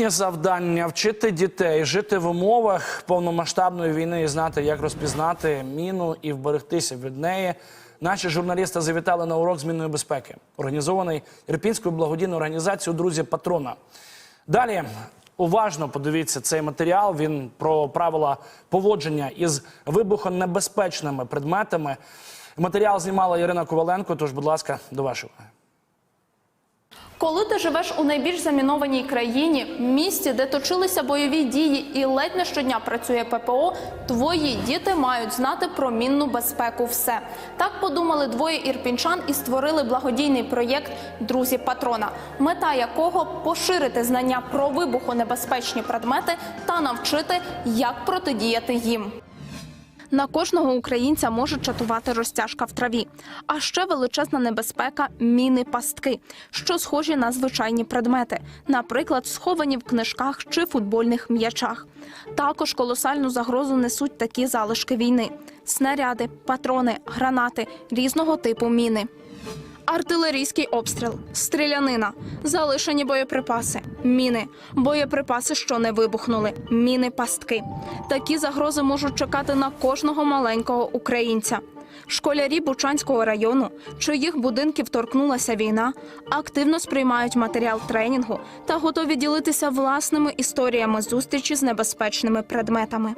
Їхнє завдання вчити дітей жити в умовах повномасштабної війни і знати, як розпізнати міну і вберегтися від неї. Наші журналісти завітали на урок змінної безпеки, організований Ірпінською благодійною організацією Друзі Патрона. Далі уважно подивіться цей матеріал. Він про правила поводження із вибухонебезпечними предметами. Матеріал знімала Ірина Коваленко. Тож, будь ласка, до вашої уваги. Коли ти живеш у найбільш замінованій країні, місті, де точилися бойові дії, і ледь не щодня працює ППО, твої діти мають знати про мінну безпеку. Все так подумали двоє ірпінчан і створили благодійний проєкт Друзі патрона, мета якого поширити знання про вибухонебезпечні предмети та навчити, як протидіяти їм. На кожного українця може чатувати розтяжка в траві, а ще величезна небезпека міни пастки, що схожі на звичайні предмети, наприклад, сховані в книжках чи футбольних м'ячах. Також колосальну загрозу несуть такі залишки війни: снаряди, патрони, гранати, різного типу міни. Артилерійський обстріл, стрілянина, залишені боєприпаси, міни, боєприпаси, що не вибухнули, міни пастки. Такі загрози можуть чекати на кожного маленького українця. Школярі Бучанського району, чиїх будинків торкнулася війна, активно сприймають матеріал тренінгу та готові ділитися власними історіями зустрічі з небезпечними предметами.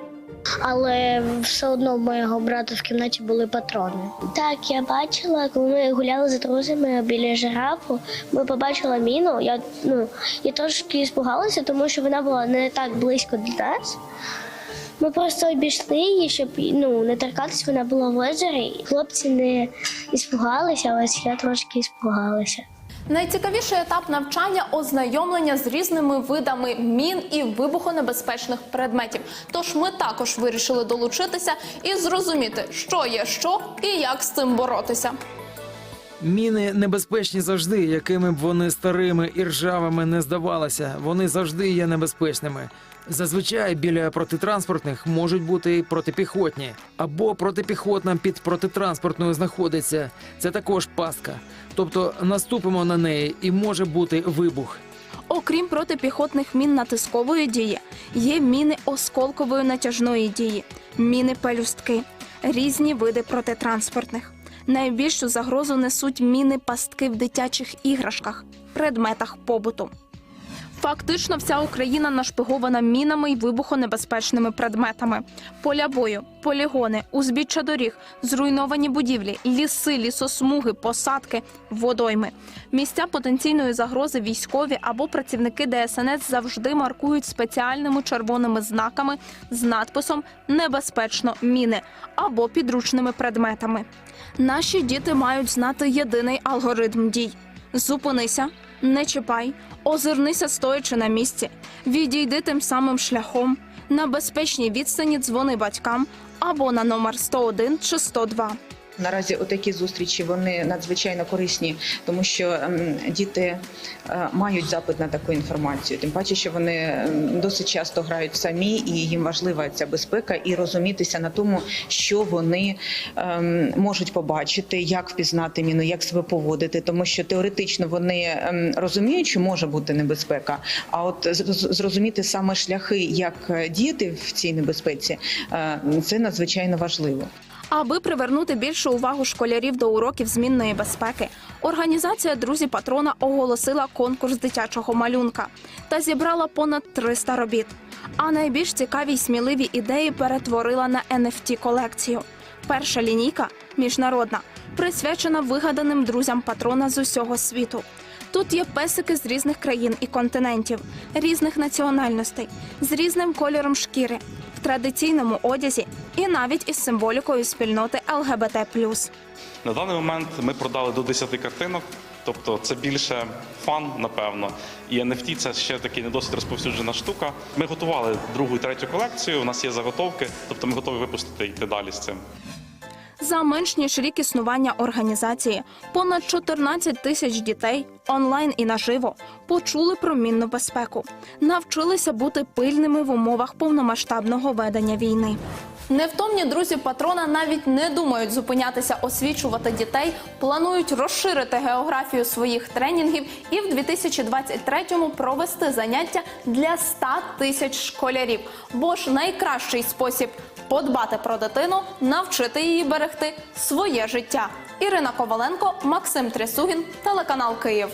Але все одно в моєго брата в кімнаті були патрони. Так, я бачила, коли ми гуляли з друзями біля жирафу, ми побачили міну. Я ну я трошки спугалася, тому що вона була не так близько до нас. Ми просто обійшли її, щоб ну не торкатись, вона була в озері. Хлопці не іспугалися, а ось я трошки іспугалася. Найцікавіший етап навчання ознайомлення з різними видами мін і вибухонебезпечних предметів. Тож ми також вирішили долучитися і зрозуміти, що є що і як з цим боротися. Міни небезпечні завжди, якими б вони старими і ржавими не здавалися. Вони завжди є небезпечними. Зазвичай біля протитранспортних можуть бути протипіхотні, або протипіхотна під протитранспортною знаходиться. Це також пастка. Тобто наступимо на неї і може бути вибух. Окрім протипіхотних мін натискової дії, є міни осколкової натяжної дії, міни пелюстки, різні види протитранспортних. Найбільшу загрозу несуть міни пастки в дитячих іграшках, предметах побуту. Фактично, вся Україна нашпигована мінами й вибухонебезпечними предметами: поля бою, полігони, узбіччя доріг, зруйновані будівлі, ліси, лісосмуги, посадки, водойми. Місця потенційної загрози військові або працівники ДСНС завжди маркують спеціальними червоними знаками з надписом Небезпечно міни або підручними предметами. Наші діти мають знати єдиний алгоритм дій: зупинися, не чіпай, озирнися стоячи на місці, відійди тим самим шляхом, на безпечній відстані дзвони батькам або на номер 101 чи 102. Наразі отакі зустрічі вони надзвичайно корисні, тому що ем, діти е, мають запит на таку інформацію. Тим паче, що вони ем, досить часто грають самі, і їм важлива ця безпека, і розумітися на тому, що вони ем, можуть побачити, як впізнати міну, як себе поводити, тому що теоретично вони розуміють, що може бути небезпека. А от зрозуміти саме шляхи, як е, діяти в цій небезпеці, е, це надзвичайно важливо. Аби привернути більшу увагу школярів до уроків змінної безпеки, організація Друзі патрона оголосила конкурс дитячого малюнка та зібрала понад 300 робіт. А найбільш цікаві й сміливі ідеї перетворила на nft колекцію. Перша лінійка міжнародна, присвячена вигаданим друзям патрона з усього світу. Тут є песики з різних країн і континентів, різних національностей, з різним кольором шкіри, традиційному одязі і навіть із символікою спільноти ЛГБТ. На даний момент ми продали до 10 картинок, тобто це більше фан, напевно. І NFT – це ще таки не досить розповсюджена штука. Ми готували другу і третю колекцію. У нас є заготовки, тобто ми готові випустити і йти далі з цим. За менш ніж рік існування організації понад 14 тисяч дітей онлайн і наживо почули про мінну безпеку, навчилися бути пильними в умовах повномасштабного ведення війни. Невтомні друзі патрона навіть не думають зупинятися освічувати дітей, планують розширити географію своїх тренінгів і в 2023-му провести заняття для 100 тисяч школярів. Бо ж найкращий спосіб подбати про дитину, навчити її берегти своє життя. Ірина Коваленко, Максим Трясугін, телеканал Київ.